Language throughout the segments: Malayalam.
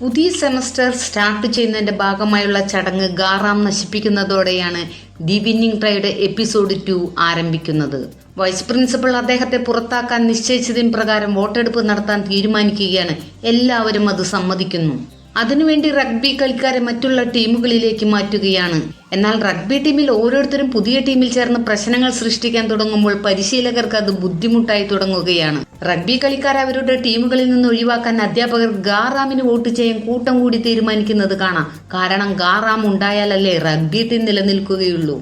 പുതിയ സെമസ്റ്റർ സ്റ്റാർട്ട് ചെയ്യുന്നതിന്റെ ഭാഗമായുള്ള ചടങ്ങ് ഗാറാം നശിപ്പിക്കുന്നതോടെയാണ് ദി വിന്നിംഗ് ട്രൈയുടെ എപ്പിസോഡ് ടു ആരംഭിക്കുന്നത്. വൈസ് പ്രിൻസിപ്പൾ അദ്ദേഹത്തെ പുറത്താക്കാൻ നിശ്ചയിച്ചതിന് പ്രകാരം വോട്ടെടുപ്പ് നടത്താൻ തീരുമാനിക്കുകയാണ്. എല്ലാവരും അത് സമ്മതിക്കുന്നു. അതിനുവേണ്ടി റഗ്ബി കളിക്കാരെ മറ്റുള്ള ടീമുകളിലേക്ക് മാറ്റുകയാണ്. എന്നാൽ റഗ്ബി ടീമിൽ ഓരോരുത്തരും പുതിയ ടീമിൽ ചേർന്ന് പ്രശ്നങ്ങൾ സൃഷ്ടിക്കാൻ തുടങ്ങുമ്പോൾ പരിശീലകർക്ക് അത് ബുദ്ധിമുട്ടായി തുടങ്ങുകയാണ്. റഗ്ബി കളിക്കാരെ അവരുടെ ടീമുകളിൽ നിന്ന് ഒഴിവാക്കാൻ അധ്യാപകർ ഗാറാമിന് വോട്ട് ചെയ്യാൻ കൂട്ടം കൂടി തീരുമാനിക്കുന്നത് കാണാം. കാരണം ഗാറാം ഉണ്ടായാലല്ലേ റഗ്ബി ടീം നിലനിൽക്കുകയുള്ളൂ.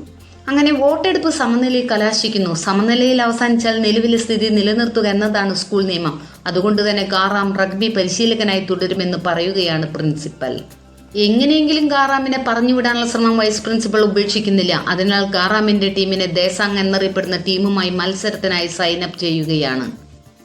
അങ്ങനെ വോട്ടെടുപ്പ് സമനിലയിൽ കലാശിക്കുന്നു. സമനിലയിൽ അവസാനിച്ചാൽ നിലവിലെ സ്ഥിതി നിലനിർത്തുക എന്നതാണ് സ്കൂൾ നിയമം. അതുകൊണ്ട് തന്നെ കാറാം റഗ്ബി പരിശീലകനായി തുടരുമെന്ന് പറയുകയാണ് പ്രിൻസിപ്പൽ. എങ്ങനെയെങ്കിലും കാറാമിനെ പറഞ്ഞുവിടാനുള്ള ശ്രമം വൈസ് പ്രിൻസിപ്പൽ ഉപേക്ഷിക്കുന്നില്ല. അതിനാൽ കാറാമിന്റെ ടീമിനെ ദേശാങ് എന്നറിയപ്പെടുന്ന ടീമുമായി മത്സരത്തിനായി സൈൻ അപ്പ് ചെയ്യുകയാണ്.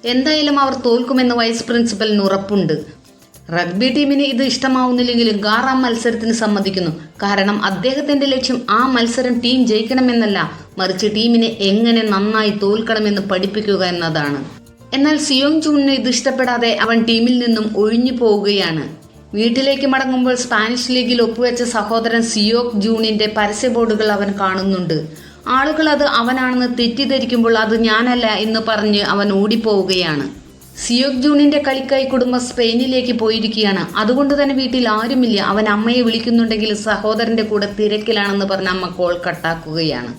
എന്തായാലും അവർ തോൽക്കുമെന്ന് വൈസ് പ്രിൻസിപ്പലിന് ഉറപ്പുണ്ട്. റഗ്ബി ടീമിന് ഇത് ഇഷ്ടമാവുന്നില്ലെങ്കിലും ഗാറാം മത്സരത്തിന് സമ്മതിക്കുന്നു. കാരണം അദ്ദേഹത്തിന്റെ ലക്ഷ്യം ആ മത്സരം ടീം ജയിക്കണമെന്നല്ല. മറിച്ച് ടീമിനെ എങ്ങനെ നന്നായി തോൽക്കണമെന്ന് പഠിപ്പിക്കുക എന്നതാണ്. എന്നാൽ സിയോങ് ചൂണിന് ഇത് ഇഷ്ടപ്പെടാതെ അവൻ ടീമിൽ നിന്നും ഒഴിഞ്ഞു പോവുകയാണ്. വീട്ടിലേക്ക് മടങ്ങുമ്പോൾ സ്പാനിഷ് ലീഗിൽ ഒപ്പുവെച്ച സഹോദരൻ സിയോക് ജൂണിന്റെ പരസ്യ ബോർഡുകൾ അവൻ കാണുന്നുണ്ട്. ആളുകൾ അത് അവനാണെന്ന് തെറ്റിദ്ധരിക്കുമ്പോൾ അത് ഞാനല്ല എന്ന് പറഞ്ഞ് അവൻ ഓടിപ്പോവുകയാണ്. സിയോക് ജൂണിന്റെ കളിക്കായി കുടുംബം സ്പെയിനിലേക്ക് പോയിരിക്കുകയാണ്. അതുകൊണ്ട് തന്നെ വീട്ടിൽ ആരുമില്ല. അവൻ അമ്മയെ വിളിക്കുന്നുണ്ടെങ്കിൽ സഹോദരന്റെ കൂടെ തിരക്കിലാണെന്ന് പറഞ്ഞ അമ്മ കോൾ കട്ടാക്കുകയാണ്.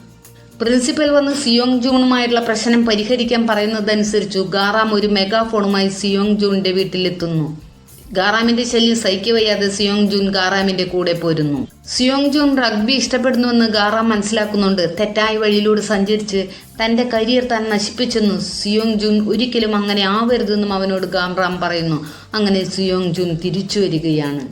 പ്രിൻസിപ്പൽ വന്ന് സിയോങ് ജൂണുമായുള്ള പ്രശ്നം പരിഹരിക്കാൻ പറയുന്നതനുസരിച്ചു ഗാറാം ഒരു മെഗാഫോണുമായി സിയോങ് ജൂണിന്റെ വീട്ടിലെത്തുന്നു. ഗാറാമിന്റെ ശല്യം സഹിക്കവയ്യാതെ സിയോങ് ജൂൻ ഗാറാമിന്റെ കൂടെ പോരുന്നു. സിയോങ് ജൂൻ റഗ്ബി ഇഷ്ടപ്പെടുന്നുവെന്ന് ഗാറാം മനസ്സിലാക്കുന്നുണ്ട്. തെറ്റായ വഴിയിലൂടെ സഞ്ചരിച്ച് തന്റെ കരിയർ താൻ നശിപ്പിച്ചെന്നു സിയോങ് ജൂൻ ഒരിക്കലും അങ്ങനെ ആവരുതെന്നും അവനോട് ഗാറാം പറയുന്നു. അങ്ങനെ സിയോങ് ജൂൻ തിരിച്ചു വരികയാണ്.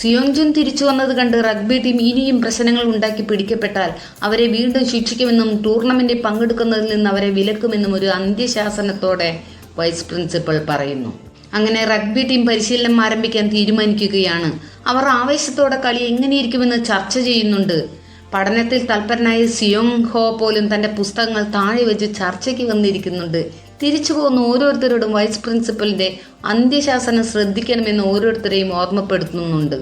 സിയോങ് ജുൻ തിരിച്ചു വന്നത് കണ്ട് റഗ്ബി ടീം ഇനിയും പ്രശ്നങ്ങൾ ഉണ്ടാക്കി പിടിക്കപ്പെട്ടാൽ അവരെ വീണ്ടും ശിക്ഷിക്കുമെന്നും ടൂർണമെന്റിൽ പങ്കെടുക്കുന്നതിൽ നിന്ന് അവരെ വിലക്കുമെന്നും ഒരു അന്ത്യശാസനത്തോടെ വൈസ് പ്രിൻസിപ്പൽ പറയുന്നു. അങ്ങനെ റഗ്ബി ടീം പരിശീലനം ആരംഭിക്കാൻ തീരുമാനിക്കുകയാണ്. അവർ ആവേശത്തോടെ കളി എങ്ങനെയിരിക്കുമെന്ന് ചർച്ച ചെയ്യുന്നുണ്ട്. പഠനത്തിൽ തൽപരനായ സിയോങ് ഹോ പോലും തന്റെ പുസ്തകങ്ങൾ താഴെ വെച്ച് ചർച്ചയ്ക്ക് വന്നിരിക്കുന്നുണ്ട്. തിരിച്ചു പോകുന്ന ഓരോരുത്തരോടും വൈസ് പ്രിൻസിപ്പലിന്റെ അന്ത്യശാസനം ശ്രദ്ധിക്കണമെന്ന് ഓരോരുത്തരെയും ഓർമ്മപ്പെടുത്തുന്നുണ്ട്.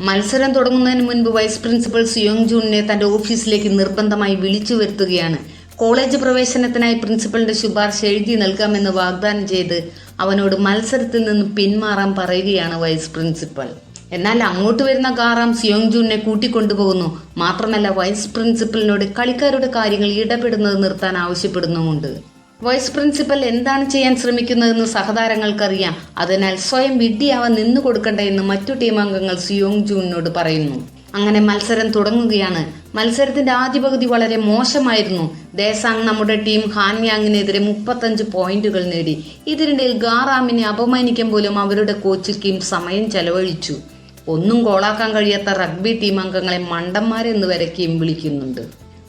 മത്സരം തുടങ്ങുന്നതിന് മുൻപ് വൈസ് പ്രിൻസിപ്പൽ സിയോങ് ജൂണിനെ തന്റെ ഓഫീസിലേക്ക് നിർബന്ധമായി വിളിച്ചു വരുത്തുകയാണ്. കോളേജ് പ്രവേശനത്തിനായി പ്രിൻസിപ്പലിന്റെ ശുപാർശ എഴുതി നൽകാമെന്ന് വാഗ്ദാനം ചെയ്ത് അവനോട് മത്സരത്തിൽ നിന്ന് പിന്മാറാൻ പറയുകയാണ് വൈസ് പ്രിൻസിപ്പൽ. എന്നാൽ അങ്ങോട്ട് വരുന്ന ഗാറാം സിയോങ് ജൂനെ കൂട്ടിക്കൊണ്ടുപോകുന്നു. മാത്രമല്ല വൈസ് പ്രിൻസിപ്പലിനോട് കളിക്കാരുടെ കാര്യങ്ങൾ ഇടപെടുന്നത് നിർത്താൻ ആവശ്യപ്പെടുന്നുമുണ്ട്. വൈസ് പ്രിൻസിപ്പൽ എന്താണ് ചെയ്യാൻ ശ്രമിക്കുന്നതെന്ന് സഹതാരങ്ങൾക്കറിയാം. അതിനാൽ സ്വയം വിഡ്ഢിയാവാൻ നിന്നു കൊടുക്കണ്ട എന്ന് മറ്റു ടീം അംഗങ്ങൾ സിയോങ് ജൂണിനോട് പറയുന്നു. അങ്ങനെ മത്സരം തുടങ്ങുകയാണ്. മത്സരത്തിന്റെ ആദ്യ പകുതി വളരെ മോശമായിരുന്നു. ദേശാങ് നമ്മുടെ ടീം ഹാൻയാങ്ങിനെതിരെ മുപ്പത്തഞ്ച് പോയിന്റുകൾ നേടി. ഇതിനിടയിൽ ഗാറാമിനെ അപമാനിക്കാൻ പോലും അവരുടെ കോച്ച് കിം സമയം ചെലവഴിച്ചു. ഒന്നും ഗോളാക്കാൻ കഴിയാത്ത റഗ്ബി ടീം അംഗങ്ങളെ മണ്ടന്മാരെന്ന് വരെ കിം വിളിക്കുന്നുണ്ട്.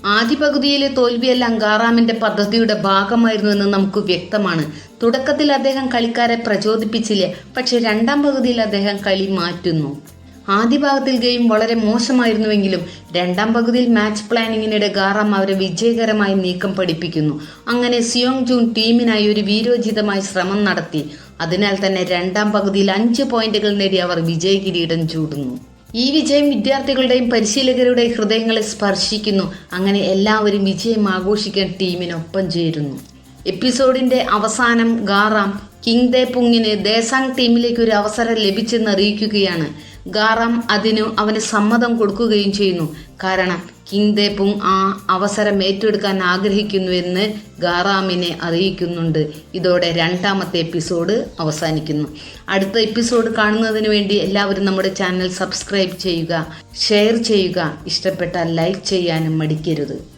ആദ്യ പകുതിയിലെ തോൽവിയെല്ലാം ഗാറാമിന്റെ പദ്ധതിയുടെ ഭാഗമായിരുന്നുവെന്ന് നമുക്ക് വ്യക്തമാണ്. തുടക്കത്തിൽ അദ്ദേഹം കളിക്കാരെ പ്രചോദിപ്പിച്ചില്ല. പക്ഷെ രണ്ടാം പകുതിയിൽ അദ്ദേഹം കളി മാറ്റുന്നു. ആദ്യ ഭാഗത്തിൽ ഗെയിം വളരെ മോശമായിരുന്നുവെങ്കിലും രണ്ടാം പകുതിയിൽ മാച്ച് പ്ലാനിങ്ങിനിടെ ഗാറാം അവരെ വിജയകരമായി നീക്കം പഠിപ്പിക്കുന്നു. അങ്ങനെ സിയോങ് ജൂൺ ടീമിനായി ഒരു വീരോചിതമായ ശ്രമം നടത്തി. അതിനാൽ തന്നെ രണ്ടാം പകുതിയിൽ അഞ്ച് പോയിന്റുകൾ നേടി അവർ വിജയ കിരീടം ചൂടുന്നു. ഈ വിജയം വിദ്യാർത്ഥികളുടെയും പരിശീലകരുടെയും ഹൃദയങ്ങളെ സ്പർശിക്കുന്നു. അങ്ങനെ എല്ലാവരും വിജയം ആഘോഷിക്കാൻ ടീമിനൊപ്പം ചേരുന്നു. എപ്പിസോഡിന്റെ അവസാനം ഗാറാം കിങ് ദേ പുങ്ങിന് ദേശാങ് ടീമിലേക്ക് ഒരു അവസരം ലഭിച്ചെന്ന് അറിയിക്കുകയാണ്. ഗാറാം അതിനു അവന് സമ്മതം കൊടുക്കുകയും ചെയ്യുന്നു. കാരണം കിങ് ദേപ്പുങ് ആ അവസരം ഏറ്റെടുക്കാൻ ആഗ്രഹിക്കുന്നുവെന്ന് ഗാറാമിനെ അറിയിക്കുന്നുണ്ട്. ഇതോടെ രണ്ടാമത്തെ എപ്പിസോഡ് അവസാനിക്കുന്നു. അടുത്ത എപ്പിസോഡ് കാണുന്നതിന് വേണ്ടി എല്ലാവരും നമ്മുടെ ചാനൽ സബ്സ്ക്രൈബ് ചെയ്യുക ഷെയർ ചെയ്യുക. ഇഷ്ടപ്പെട്ടാൽ ലൈക്ക് ചെയ്യാനും മടിക്കരുത്.